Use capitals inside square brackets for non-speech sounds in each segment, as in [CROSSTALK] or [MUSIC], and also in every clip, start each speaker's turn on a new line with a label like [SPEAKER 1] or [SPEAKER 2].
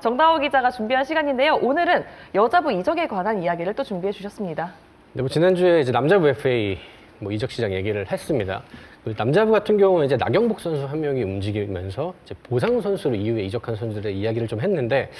[SPEAKER 1] 정다호 기자가 준비한 시간인데요. 오늘은 여자부 이적에 관한 이야기를 또 준비해 주셨습니다.
[SPEAKER 2] 네, 뭐 지난주에 이제 남자부 FA 뭐 이적 시장 얘기를 했습니다. 그 남자부 같은 경우는 이제 나경복 선수 한 명이 움직이면서 이제 보상 선수로 이후에 이적한 선수들의 이야기를 좀 했는데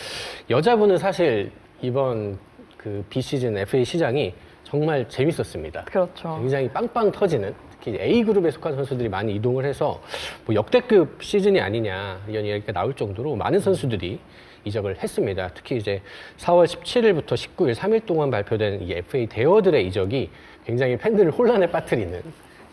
[SPEAKER 2] 여자부는 사실 이번 그 비시즌 FA 시장이 정말 재밌었습니다.
[SPEAKER 1] 그렇죠.
[SPEAKER 2] 굉장히 빵빵 터지는 특히 A 그룹에 속한 선수들이 많이 이동을 해서 뭐 역대급 시즌이 아니냐 이런 이야기가 나올 정도로 많은 선수들이 이적을 했습니다. 특히 이제 4월 17일부터 19일 3일 동안 발표된 이 FA 대어들의 이적이 굉장히 팬들을 혼란에 빠뜨리는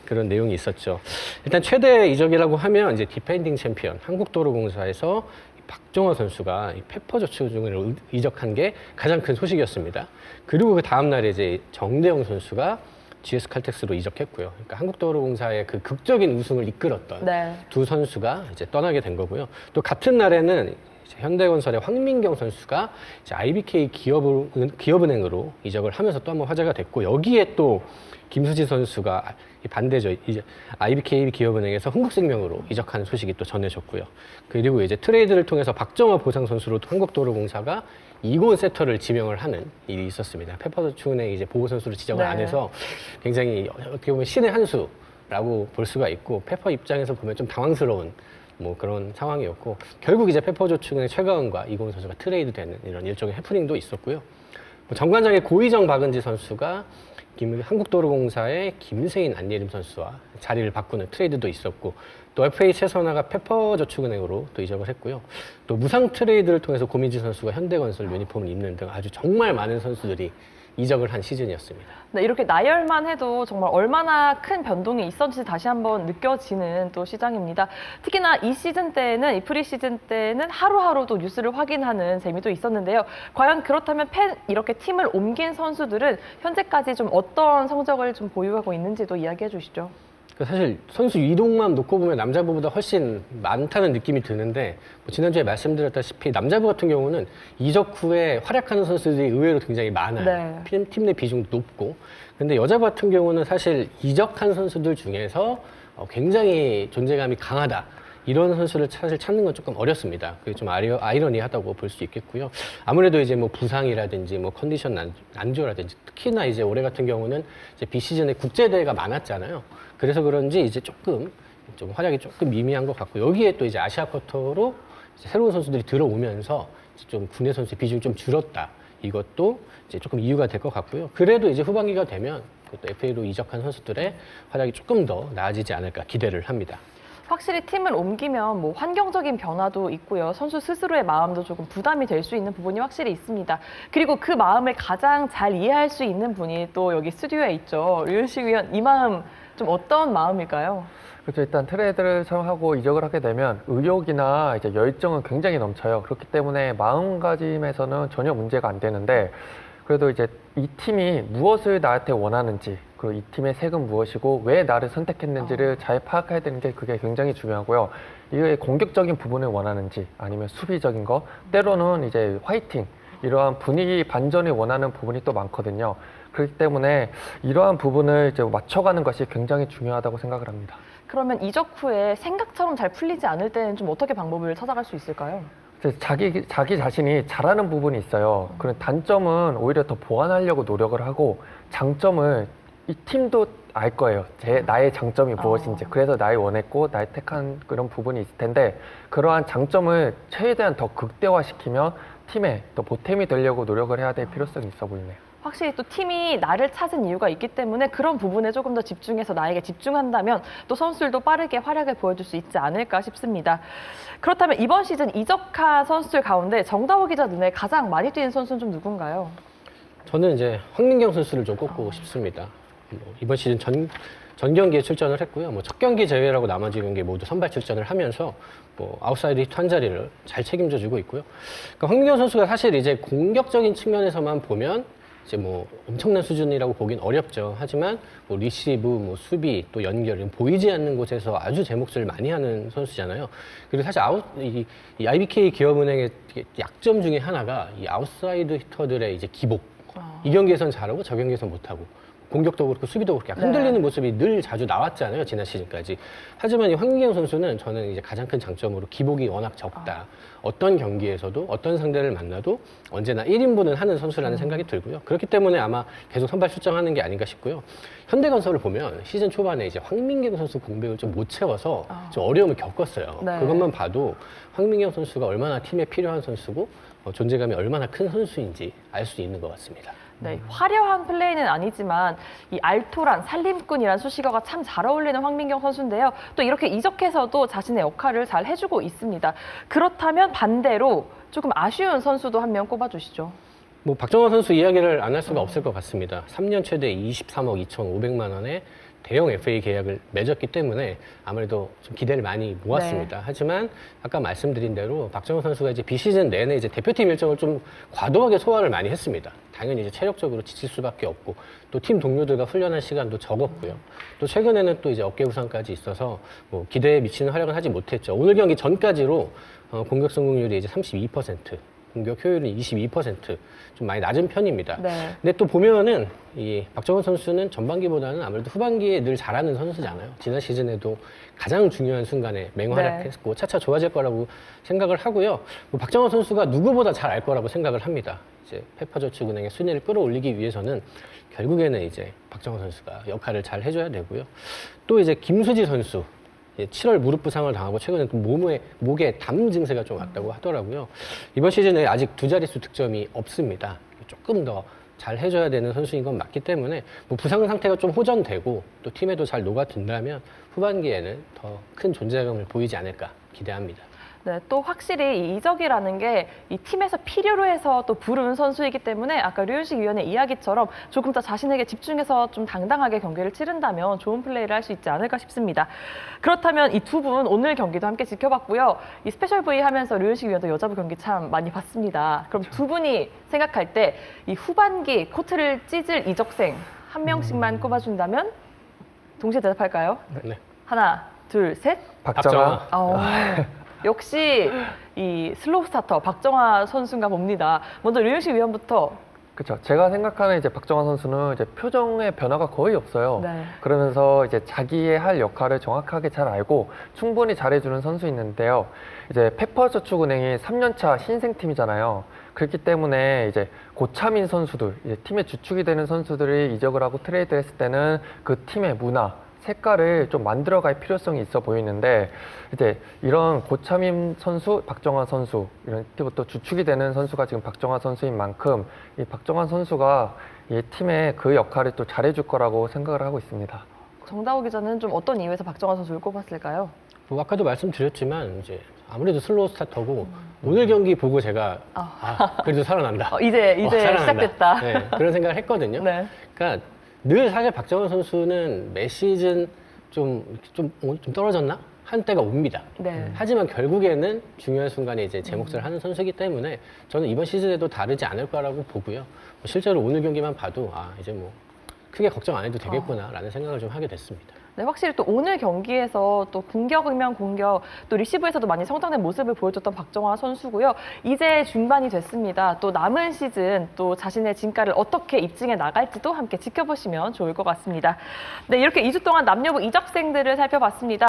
[SPEAKER 2] 그런 내용이 있었죠. 일단 최대 이적이라고 하면 이제 디펜딩 챔피언 한국도로공사에서 박정호 선수가 이 페퍼 저축은행을 이적한 게 가장 큰 소식이었습니다. 그리고 그 다음 날에 이제 정대영 선수가 GS 칼텍스로 이적했고요. 그러니까 한국도로공사의 그 극적인 우승을 이끌었던
[SPEAKER 1] 네.
[SPEAKER 2] 두 선수가 이제 떠나게 된 거고요. 또 같은 날에는 현대건설의 황민경 선수가 이제 IBK 기업은, 기업은행으로 이적을 하면서 또 한번 화제가 됐고 여기에 또 김수지 선수가 이 반대죠. 이제 IBK 기업은행에서 흥국생명으로 이적하는 소식이 또 전해졌고요. 그리고 이제 트레이드를 통해서 박정호 보상 선수로 한국도로공사가 이곤 세터를 지명을 하는 일이 있었습니다. 페퍼저축은행 이제 보호 선수로 지정을
[SPEAKER 1] 네.
[SPEAKER 2] 안 해서 굉장히 어떻게 보면 신의 한 수라고 볼 수가 있고 페퍼 입장에서 보면 좀 당황스러운 뭐 그런 상황이었고 결국 이제 페퍼저축은행 최가은과 이곤 선수가 트레이드 되는 이런 일종의 해프닝도 있었고요. 뭐 정관장의 고의정 박은지 선수가 김, 한국도로공사의 김세인 안예림 선수와 자리를 바꾸는 트레이드도 있었고 또 FA 최선화가 페퍼저축은행으로 또 이적을 했고요. 또 무상 트레이드를 통해서 고민지 선수가 현대건설 유니폼을 입는 등 아주 정말 많은 선수들이 이적을 한 시즌이었습니다.
[SPEAKER 1] 네, 이렇게 나열만 해도 정말 얼마나 큰 변동이 있었는지 다시 한번 느껴지는 또 시장입니다. 특히나 이 시즌 때는 이 프리 시즌 때는 하루하루 또 뉴스를 확인하는 재미도 있었는데요. 과연 그렇다면 팬 이렇게 팀을 옮긴 선수들은 현재까지 좀 어떤 성적을 좀 보유하고 있는지도 이야기해 주시죠.
[SPEAKER 2] 그 사실 선수 이동만 놓고 보면 남자부보다 훨씬 많다는 느낌이 드는데 뭐 지난주에 말씀드렸다시피 남자부 같은 경우는 이적 후에 활약하는 선수들이 의외로 굉장히 많아요.
[SPEAKER 1] 네.
[SPEAKER 2] 팀- 팀내 비중도 높고. 근데 여자부 같은 경우는 사실 이적한 선수들 중에서 어, 굉장히 존재감이 강하다. 이런 선수를 사실 찾는 건 조금 어렵습니다. 그게 좀 아리, 아이러니하다고 볼 수 있겠고요. 아무래도 이제 뭐 부상이라든지 뭐 컨디션 난, 난조라든지 특히나 이제 올해 같은 경우는 이제 비시즌에 국제 대회가 많았잖아요. 그래서 그런지 이제 조금 좀 활약이 조금 미미한 것 같고 여기에 또 이제 아시아 쿼터로 새로운 선수들이 들어오면서 좀 국내 선수의 비중이 좀 줄었다. 이것도 이제 조금 이유가 될 것 같고요. 그래도 이제 후반기가 되면 그것도 FA로 이적한 선수들의 활약이 조금 더 나아지지 않을까 기대를 합니다.
[SPEAKER 1] 확실히 팀을 옮기면 뭐 환경적인 변화도 있고요. 선수 스스로의 마음도 조금 부담이 될 수 있는 부분이 확실히 있습니다. 그리고 그 마음을 가장 잘 이해할 수 있는 분이 또 여기 스튜디오에 있죠. 류현식 위원, 이 마음 좀 어떤 마음일까요?
[SPEAKER 3] 그렇죠. 일단 트레이드를 하고 이적을 하게 되면 의욕이나 이제 열정은 굉장히 넘쳐요. 그렇기 때문에 마음가짐에서는 전혀 문제가 안 되는데 그래도 이제 이 팀이 무엇을 나한테 원하는지 그리고 이 팀의 색은 무엇이고 왜 나를 선택했는지를 잘 파악해야 되는 게 그게 굉장히 중요하고요. 이게 공격적인 부분을 원하는지 아니면 수비적인 거 때로는 이제 화이팅 이러한 분위기 반전을 원하는 부분이 또 많거든요. 그렇기 때문에 이러한 부분을 이제 맞춰가는 것이 굉장히 중요하다고 생각을 합니다.
[SPEAKER 1] 그러면 이적 후에 생각처럼 잘 풀리지 않을 때는 좀 어떻게 방법을 찾아갈 수 있을까요?
[SPEAKER 3] 자기 자기 자신이 잘하는 부분이 있어요. 그런 단점은 오히려 더 보완하려고 노력을 하고 장점을 이 팀도 알 거예요. 제 나의 장점이 무엇인지.
[SPEAKER 1] 어.
[SPEAKER 3] 그래서 나의 원했고 나의 택한 그런 부분이 있을 텐데 그러한 장점을 최대한 더 극대화시키면 팀에 더 보탬이 되려고 노력을 해야 될 필요성이 있어 보이네요.
[SPEAKER 1] 확실히 또 팀이 나를 찾은 이유가 있기 때문에 그런 부분에 조금 더 집중해서 나에게 집중한다면 또 선수들도 빠르게 활약을 보여줄 수 있지 않을까 싶습니다. 그렇다면 이번 시즌 이적한 선수들 가운데 정다호 기자 눈에 가장 많이 뛰는 선수는 좀 누군가요?
[SPEAKER 2] 저는 이제 황민경 선수를 좀 꼽고 싶습니다. 뭐 이번 시즌 전, 전 경기에 출전을 했고요. 뭐 첫 경기 제외라고 나머지 경기 모두 선발 출전을 하면서 뭐 아웃사이드 히트 한 자리를 잘 책임져 주고 있고요. 그러니까 황민경 선수가 사실 이제 공격적인 측면에서만 보면 이제 뭐 엄청난 수준이라고 보긴 어렵죠. 하지만 뭐 리시브, 뭐 수비, 또 연결 보이지 않는 곳에서 아주 제 몫을 많이 하는 선수잖아요. 그리고 사실 아웃 이, 이 IBK 기업은행의 약점 중에 하나가 이 아웃사이드 히터들의 이제 기복. 이 경기에선 잘하고 저 경기에선 못하고 공격도 그렇고 수비도 그렇게
[SPEAKER 1] 네.
[SPEAKER 2] 흔들리는 모습이 늘 자주 나왔잖아요 지난 시즌까지. 하지만 이 황민경 선수는 저는 이제 가장 큰 장점으로 기복이 워낙 적다. 어떤 경기에서도 어떤 상대를 만나도 언제나 1인분은 하는 선수라는
[SPEAKER 1] 음.
[SPEAKER 2] 생각이 들고요. 그렇기 때문에 아마 계속 선발 출장하는 게 아닌가 싶고요. 현대건설을 보면 시즌 초반에 이제 황민경 선수 공백을 좀 못 채워서
[SPEAKER 1] 아.
[SPEAKER 2] 좀 어려움을 겪었어요.
[SPEAKER 1] 네.
[SPEAKER 2] 그것만 봐도 황민경 선수가 얼마나 팀에 필요한 선수고 어, 존재감이 얼마나 큰 선수인지 알 수 있는 것 같습니다.
[SPEAKER 1] 네, 화려한 플레이는 아니지만 이 알토란 살림꾼이란 수식어가 참 잘 어울리는 황민경 선수인데요. 또 이렇게 이적해서도 자신의 역할을 잘 해주고 있습니다. 그렇다면 반대로 조금 아쉬운 선수도 한 명 꼽아주시죠.
[SPEAKER 2] 뭐 박정환 선수 이야기를 안 할 수가 없을 것 같습니다. 3년 최대 23억 2,500만 원의 대형 FA 계약을 맺었기 때문에 아무래도 좀 기대를 많이 모았습니다. 하지만 아까 말씀드린 대로 박정환 선수가 이제 비시즌 내내 이제 대표팀 일정을 좀 과도하게 소화를 많이 했습니다. 당연히 이제 체력적으로 지칠 수밖에 없고 또 팀 동료들과 훈련할 시간도 적었고요. 또 최근에는 또 이제 어깨 부상까지 있어서 뭐 기대에 미치는 활약은 하지 못했죠. 오늘 경기 전까지로 어, 공격 성공률이 이제 32%, 공격 효율은 22%좀 많이 낮은 편입니다.
[SPEAKER 1] 네.
[SPEAKER 2] 근데 또 보면은 이 박정원 선수는 전반기보다는 아무래도 후반기에 늘 잘하는 선수잖아요. 지난 시즌에도 가장 중요한 순간에 맹활약했고 차차 좋아질 거라고 생각을 하고요. 뭐 박정원 선수가 누구보다 잘 알 거라고 생각을 합니다. 이제 페퍼저축은행의 순위를 끌어올리기 위해서는 결국에는 이제 박정원 선수가 역할을 잘 해줘야 되고요. 또 이제 김수지 선수. 7월 무릎 부상을 당하고 최근에 또 몸에 목에 담 증세가 좀 왔다고 하더라고요. 이번 시즌에 아직 두 자릿수 득점이 없습니다. 조금 더 잘 해줘야 되는 선수인 건 맞기 때문에 뭐 부상 상태가 좀 호전되고 또 팀에도 잘 녹아든다면 후반기에는 더 큰 존재감을 보이지 않을까 기대합니다.
[SPEAKER 1] 네, 또 확실히 이 이적이라는 게 이 팀에서 필요로 해서 또 부른 선수이기 때문에 아까 류윤식 위원의 이야기처럼 조금 더 자신에게 집중해서 좀 당당하게 경기를 치른다면 좋은 플레이를 할 수 있지 않을까 싶습니다. 그렇다면 이 두 분 오늘 경기도 함께 지켜봤고요. 이 스페셜 V 하면서 류윤식 위원도 여자부 경기 참 많이 봤습니다. 그럼 두 분이 생각할 때 이 후반기 코트를 찢을 이적생 한 명씩만 꼽아준다면 동시에 대답할까요?
[SPEAKER 2] 네.
[SPEAKER 1] 하나, 둘, 셋.
[SPEAKER 3] 박정아.
[SPEAKER 1] 어, 역시 이 슬로우 스타터 박정아 선수인가 봅니다. 먼저 류윤식 위원부터.
[SPEAKER 3] 그렇죠. 제가 생각하는 이제 박정환 선수는 이제 표정의 변화가 거의 없어요.
[SPEAKER 1] 네.
[SPEAKER 3] 그러면서 이제 자기의 할 역할을 정확하게 잘 알고 충분히 잘해주는 선수 있는데요. 이제 페퍼저축은행이 3년차 신생팀이잖아요. 그렇기 때문에 이제 고차민 선수들, 이제 팀의 주축이 되는 선수들이 이적을 하고 트레이드를 했을 때는 그 팀의 문화, 색깔을 좀 만들어갈 필요성이 있어 보이는데 이제 이런 고차민 선수, 박정환 선수 이런 팀부터 주축이 되는 선수가 지금 박정환 선수인 만큼 이 박정환 선수가 이 팀의 그 역할을 또 잘해줄 거라고 생각을 하고 있습니다.
[SPEAKER 1] 정다호 기자는 좀 어떤 이유에서 박정아 선수를 꼽았을까요?
[SPEAKER 2] 뭐 아까도 말씀드렸지만 이제 아무래도 슬로우 스타터고 오늘 경기 보고 제가
[SPEAKER 1] 아.
[SPEAKER 2] 아, 그래도 살아난다.
[SPEAKER 1] 어, 이제
[SPEAKER 2] 어,
[SPEAKER 1] 이제
[SPEAKER 2] 살아난다.
[SPEAKER 1] 시작됐다.
[SPEAKER 2] 네, 그런 생각을 했거든요. [LAUGHS]
[SPEAKER 1] 네.
[SPEAKER 2] 그러니까 늘 사실 박정원 선수는 매 시즌 좀, 좀, 어, 좀 떨어졌나? 한 때가 옵니다.
[SPEAKER 1] 네.
[SPEAKER 2] 하지만 결국에는 중요한 순간에 이제 제 몫을 하는 선수이기 때문에 저는 이번 시즌에도 다르지 않을 거라고 보고요. 뭐 실제로 오늘 경기만 봐도 아, 이제 뭐 크게 걱정 안 해도 되겠구나라는 생각을 좀 하게 됐습니다.
[SPEAKER 1] 네, 확실히 또 오늘 경기에서 또 공격이면 공격, 또 리시브에서도 많이 성장된 모습을 보여줬던 박정화 선수고요. 이제 중반이 됐습니다. 또 남은 시즌 또 자신의 진가를 어떻게 입증해 나갈지도 함께 지켜보시면 좋을 것 같습니다. 네, 이렇게 2주 동안 남녀부 이적생들을 살펴봤습니다.